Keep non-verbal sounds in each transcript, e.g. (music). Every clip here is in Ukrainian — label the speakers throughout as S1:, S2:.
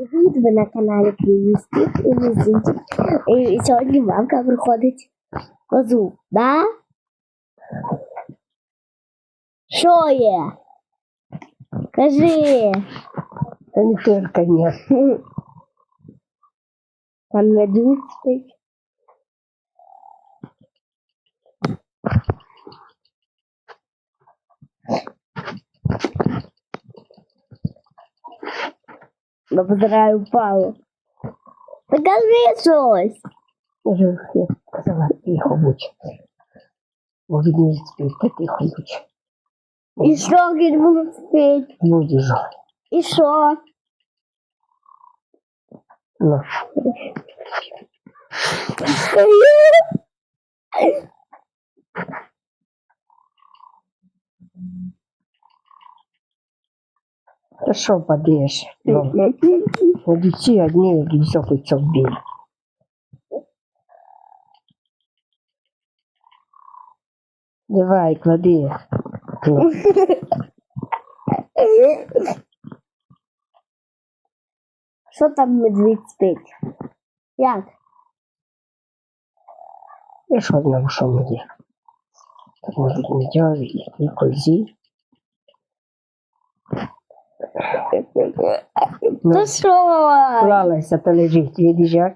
S1: Привіт, ви на каналі Київських і Музичок. І сьогодні мамка приходить козу, да? Що є? Кажи.
S2: Та не тільки ні.
S1: Там медведь спить. Добре, упало. Та кажи щось.
S2: Може, я казала, тихо будь. Бо від неї спить, та тихо будь.
S1: І що він буде спить?
S2: Будеш.
S1: І що?
S2: Ну, та що Ну, на дітей одні, як високий бій. Давай, клади. Ну,
S1: Що там медведь спить? Як?
S2: я ж одному що мені. Так може не дяви і кользі. Ну,
S1: Та що?
S2: клалася, та лежить, видиш як?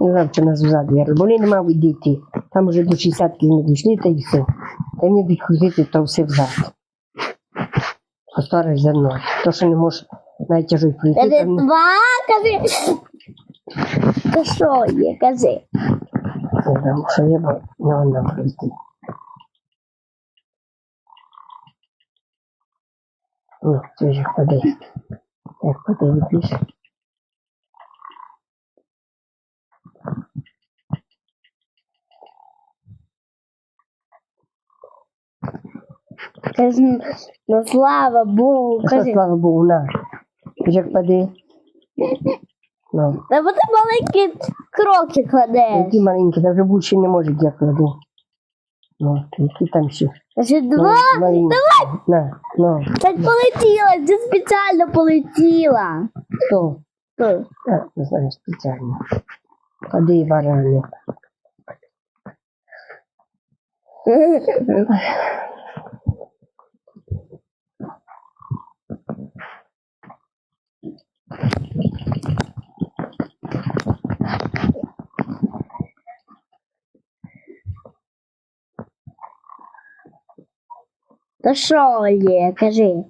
S2: Не знаю, чи нас взад вірили, бо вони не мабуть дійти. Там уже до 60 не дійшли, та й все. Та й не будуть ходити, то все взад. Постариш за мною. То, що не можеш найтяжой прийти, там
S1: два, кажи. Та що є, кажи.
S2: Не он нам прийти. Ну, це ж як паде. Як?
S1: Кажи, ну слава Богу, кажи.
S2: слава Богу, на. Як паде. Ну,
S1: Та бо маленькі кроки кладеш.
S2: які маленькі, та вже більше не може, я кладу. Ну, які там ще.
S1: Кажи
S2: Ну,
S1: два.
S2: маленькі. На, ну,
S1: Так полетіла, ти спеціально полетіла.
S2: хто?
S1: Хто?
S2: А, не знаю, спеціально. Паде барани. (laughs)
S1: Та що є, кажи.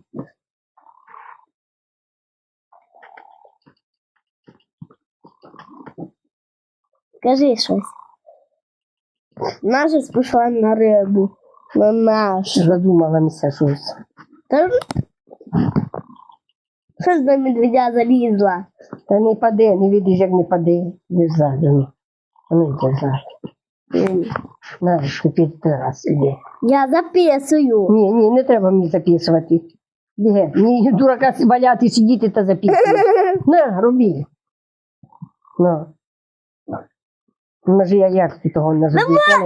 S1: Кажи щось. Наша пішла на рибу. На наш.
S2: Задумала мися щось.
S1: Та... Що ж до медведя залізла?
S2: Та не паде, не видиш, як не паде. Не ззаду. ну. А На, тепер ти раз іди.
S1: Я записую.
S2: Ні, ні, не треба мені записувати. Біге, мені дурака валяти, сидіти та записувати. (laughs) На, роби. Ну. Може, я як ти того на зубі?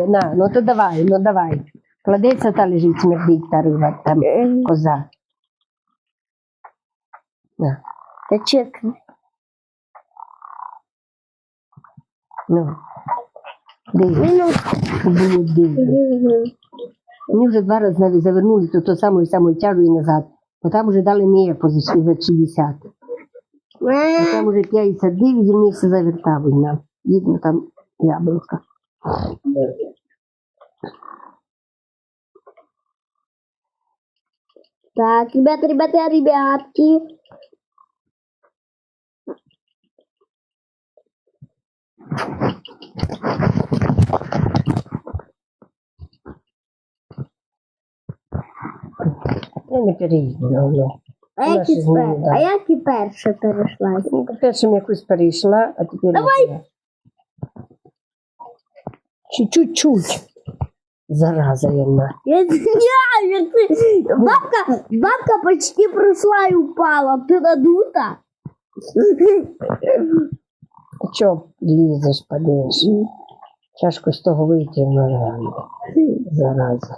S2: На, ну то давай, ну давай. Кладеться та лежить, смердить та риба, там
S1: М,
S2: коза. На,
S1: Та чекай.
S2: ну. Дивись, було дивно. Вони вже два рази навіть завернули то, то самою самою тяжою назад. Бо там вже дали не позички за 60. А там уже 59 і вони все завертали нам. Видно там яблука.
S1: Так, ребята, ребята, ребятки.
S2: Я не переїду. Ну.
S1: А як і пер... а як і перша перейшла?
S2: Ну, першим якось перейшла, а тепер.
S1: Давай.
S2: Чуть-чуть. Зараза jedna.
S1: Я як ти... Бабка, бабка почти пройшла і упала. Ти надута?
S2: Чого лізеш, падеш? Тяжко з того вийти, ну реально. Зараза.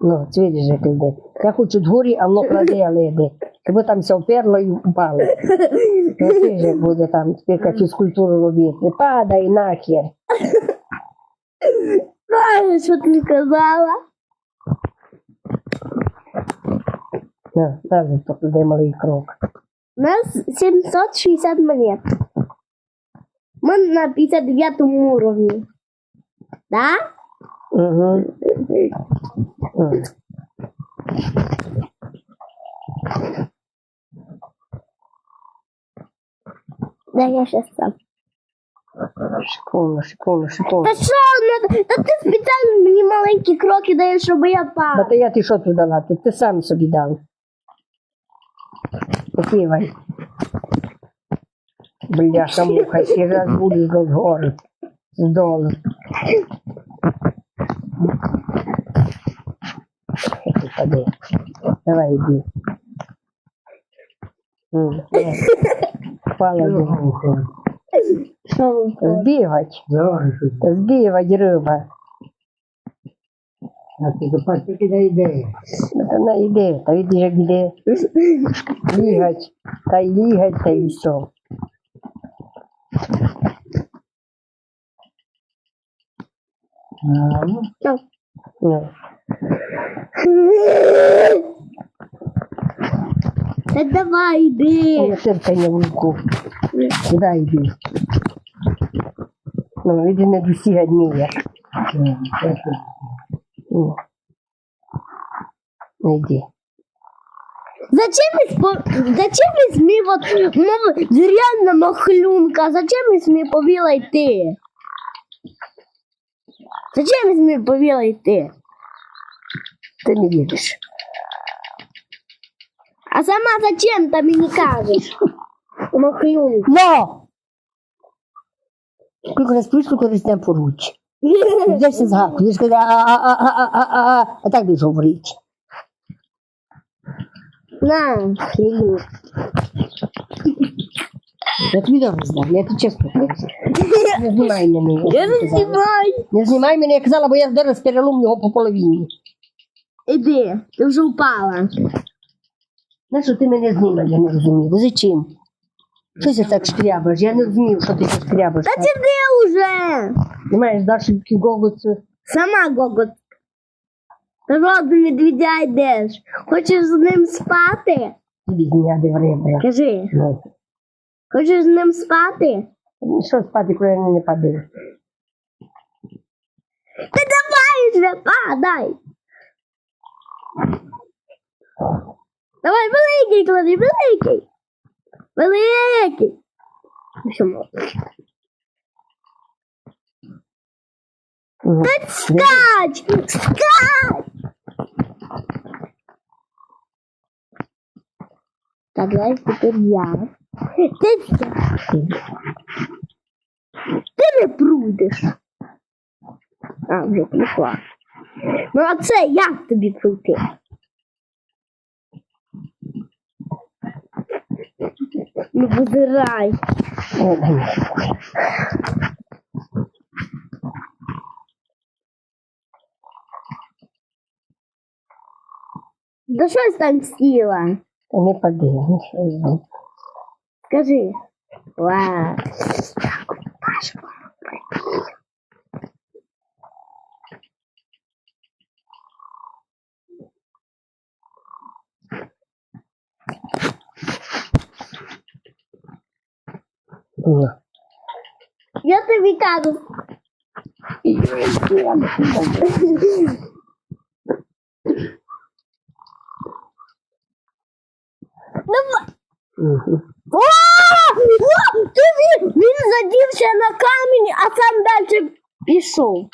S2: Ну, це видиш, як йде. Я хочу дворі, а воно кладе, але йде. Тебе там все вперло і упало. Ну, ти ж як буде там тепер фізкультуру робити. Падай нахер.
S1: Правильно, що ти сказала?
S2: На, назад покладе малий крок.
S1: У нас 760 монет. Мы на 59 уровне. Да?
S2: Угу.
S1: Да, я сейчас сам.
S2: Шиковно, шиковно, шиковно.
S1: Та що, ну, та ти спеціально мені маленькі кроки даєш, щоб я
S2: Та
S1: пав.
S2: то я ти що тут дала? Ти сам собі дав. Попивай. Бляха муха, и разбудил город. Сдол. Давай,
S1: иди.
S2: Пала э, Сбивать.
S3: Сбивать рыба. Це тільки на ідеї.
S2: Та на ідею, та видиш, як іде. Лігать, та й лігать, та й все.
S3: Ну,
S2: ну.
S1: Та давай йди.
S2: Серце на вулку. Куди йди? Ну, іди не досігать
S3: ніяк. Так, так.
S2: Ну. Ну.
S1: Зачем из, зачем из мне вот ну, реально махлюнка? Зачем из мне повела йти? Зачем из мне повела йти?
S2: Ти не віриш.
S1: А сама зачем ты мне кажешь? Махлюнка.
S2: Но! Скільки раз плюс, скільки раз не поруч. Я все згадку. Він сказав, а-а-а-а-а-а, а так більше говорить.
S1: На, люблю.
S2: Я тобі добре знав, я тобі чесно кажу. Не знімай мене.
S1: Я не знімаю.
S2: Не знімай мене, я казала, бо я зараз перелом його по половині.
S1: Іди, ти вже
S2: впала. Нащо ти мене знімаєш, я не розумію. Бо зачем? Що ти так шкрябаєш? Я не розумію, що ти тут шкрябаєш.
S1: Та ти де уже?
S2: Не маєш Даші голоцю.
S1: Сама гогот. До медведя йдеш. Хочеш з ним спати?
S2: Тобі зняти время.
S1: Кажи,
S2: Ну,
S1: хочеш з ним спати?
S2: що спати, коли я не падаю?
S1: Та давай вже, падай. Давай, великий клади, великий. Великий. Чому?
S2: Угу.
S1: Скач! Скач! Так, давай тепер я. Ти, ти не пройдеш. А, вже пішла. Ну, а це як тобі пройти? Ну, позирай. Да что я там сіла?
S2: Та не подивимо, що я.
S1: Скажи. Ладно. Так,
S2: Пашку.
S1: О. Я тебе кажу. Він, він задівся на камінь, а сам далі пішов.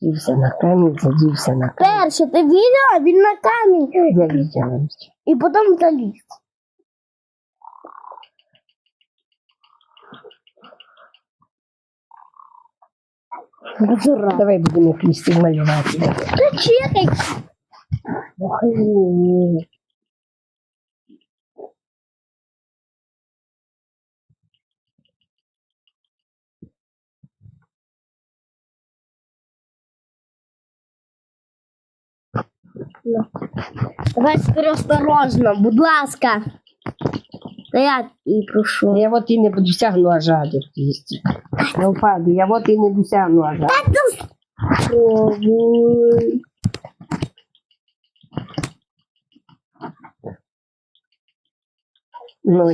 S2: Дівся на камінь, задівся на камінь.
S1: Перше, ти відео, він на камінь
S2: Я видела.
S1: і потім заліз.
S2: Давай будемо якісь малювати.
S1: Та чекай. Давай теперь осторожно, будь ласка. Та я и прошу.
S2: Я от і не досягну ажаду. Не впаду, я вот і не досягну ажаду.
S1: Та
S2: тут...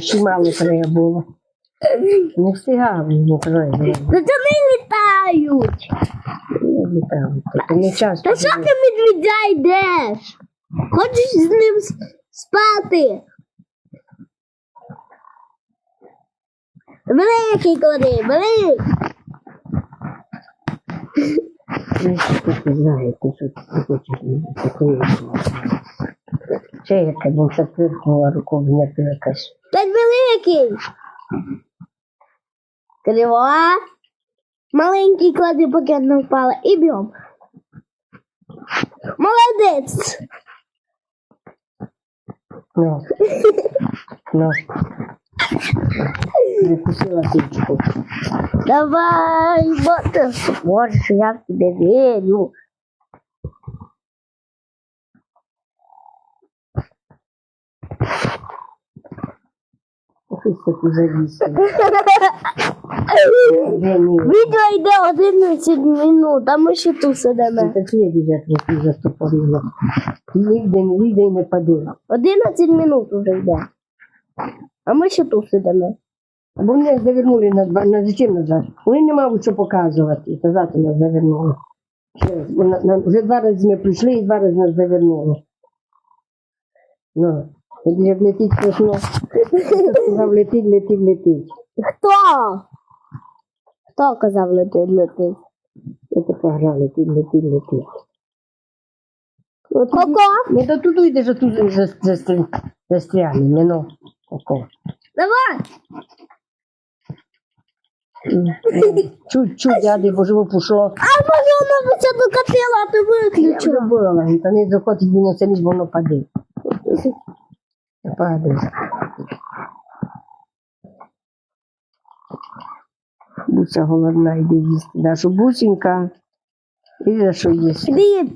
S2: ще мало треба було. Не встигав, не треба.
S1: Та це не літають.
S2: Не літав. Тобто не часто.
S1: Та що ти медведя йдеш? Хочеш з ним с- спати? Великий клади, великий.
S2: Ви ж таки знаєте, що ти хочеш такої. Ще яка бо це пирхнула рукою, не якась.
S1: Та великий. Крива. Маленький клади, поки не впала. І б'єм. Молодець.
S2: Ну. Ну. Прикусила тичку.
S1: Давай, бо ти зможеш, я в тебе вірю.
S2: Де ні?
S1: Відео йде 11 минут, а ми ще тут сидимо.
S2: Це такі біжать, які застопорили. Нігде, нігде не паде.
S1: 11 минут уже йде. А ми ще тут сидимо.
S2: Бо вони завернули на два, на зачем назад? Вони не мають що показувати. Казати нас завернули. Ще на- на- Вже два рази ми прийшли і два рази нас завернули. Ну, як вже летить смішно. Сказав, летить, летить, летить.
S1: Хто? Хто казав летить, летить?
S2: Я така гра, летить, летить, летить.
S1: Коко?
S2: Не до туди йдеш, а тут застрягли, ну. Коко.
S1: Давай.
S2: Чуть-чуть, дяди, бо живо пішло.
S1: А може воно це докатило, а ти
S2: Я вже була, та не заходить він ніж воно паде. Паде. Буся голодна, йде їсти. Нашу бусінька. І за що їсти?
S1: Іди.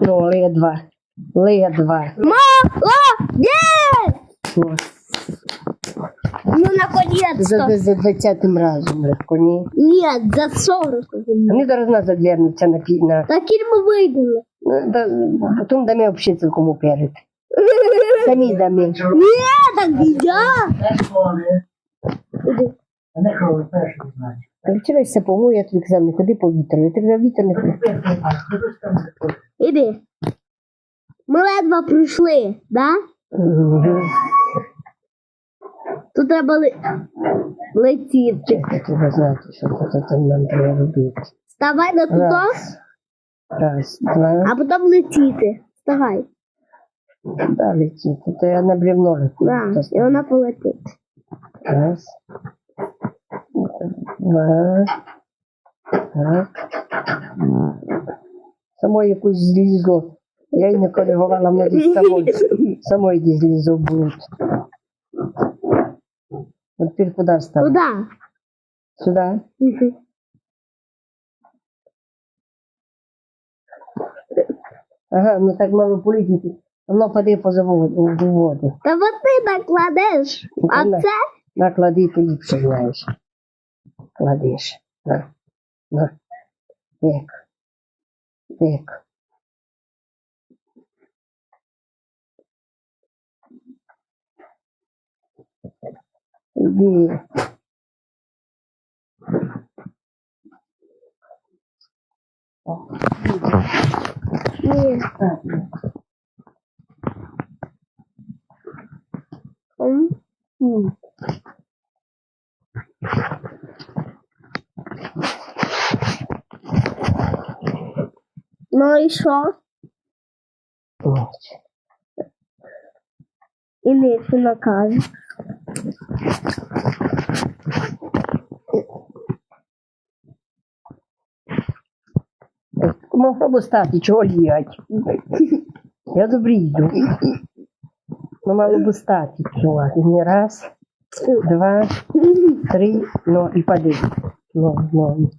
S2: Ну, ледва. Ледва.
S1: Молодець! Ну, наконец-то.
S2: За, за 20 разом легко, ні.
S1: Нет, за 40.
S2: Вони зараз нас задвернуться на, пі- на
S1: Так і ми вийдемо.
S2: Ну, да, потім дамо взагалі цілком уперед. Самі дамо.
S1: Ні, так я. Іди.
S3: А не крови перший, значить.
S2: Вчорася помою, я тобі казав, не ходи по вітру. Ти вже вітер не ходи.
S1: Іди. Ми ледве прийшли, да?
S2: Мгм.
S1: Тут треба ли... летіти.
S2: Я треба знати, що там нам треба робити.
S1: Вставай на туди,
S2: Раз. Раз, два,
S1: а потім летіти. Вставай.
S2: да, летіти. То я на бревно лечу.
S1: Да, і вона полетить.
S2: Раз. Два. Так. Само якусь злізло. Я її не коригувала, воно десь (laughs) само, само десь злізло в блуд. От тепер куди став?
S1: Туди.
S2: Сюди?
S1: Мгм.
S2: Ага, ну так мало політики. Воно паде поза воду. в воду.
S1: Та от ти накладеш, а
S2: Вона-
S1: це
S2: Наклади, ти ліпше знаєш. Кладеш. На. На. Як. Як. Іди.
S1: ні. М.
S2: М.
S1: Ну і що?
S2: Ось.
S1: І
S2: Могло б стати, чого лігать. Я добре йду. Ну, мало б стати. чувак. Не раз, два, три, ну і пади. Ну, ну.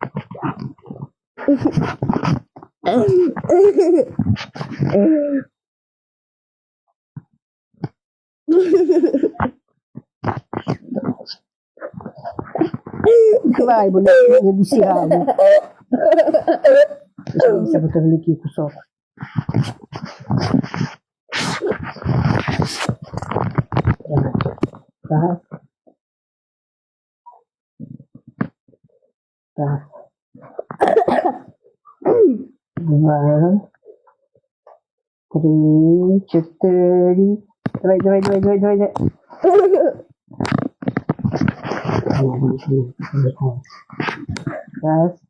S2: Давай, бо не, не досягаю. Дивися, бо це великий кусок. Так. Так. Два. Три, чотири. Давай, давай, давай, давай, давай. давай. Раз.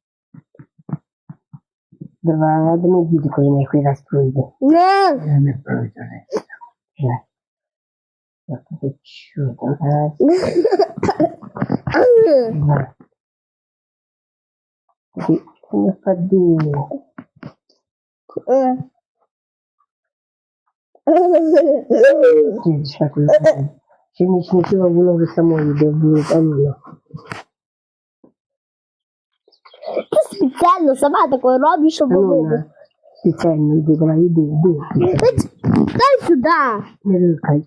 S2: Два. Да не коли на який раз пройде.
S1: Не.
S3: Не пройде.
S2: Раз. Так, це чудо. Раз. Два. Ти не ходи. Ти ж так не ходи. Ще ніч не чула, було вже самої, де було пануло.
S1: Ти спеціально сама таке робиш, щоб
S2: Ну,
S1: було.
S2: Спеціально йди, давай, іди, іди.
S1: Дай сюди.
S2: Не рикай.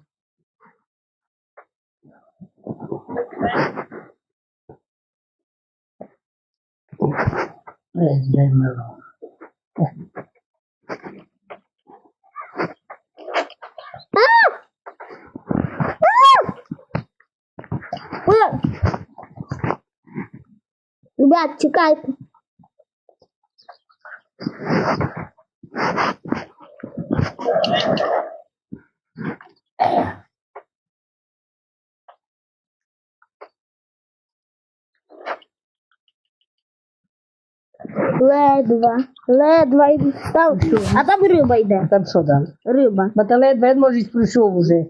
S3: Дай мило.
S1: Ребят, чекайте. Ледва, ледва йду став. А там риба йде.
S2: Там що далі?
S1: Риба.
S2: Баталет вед може прийшов уже.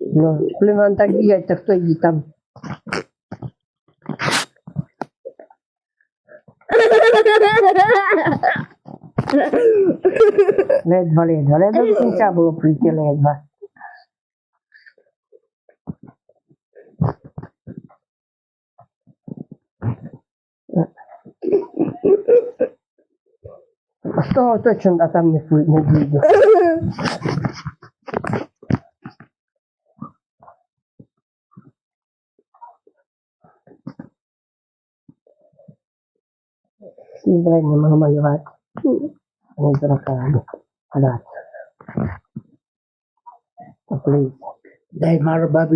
S2: Ну, племан так бігать, то хто її там. Ледва, ледва, ледва до кінця було прийти ледва. З того точно а там не, не дійде. Sizdra ni mama Yohana anaweza kaani halali. Please.
S3: Dai mara babu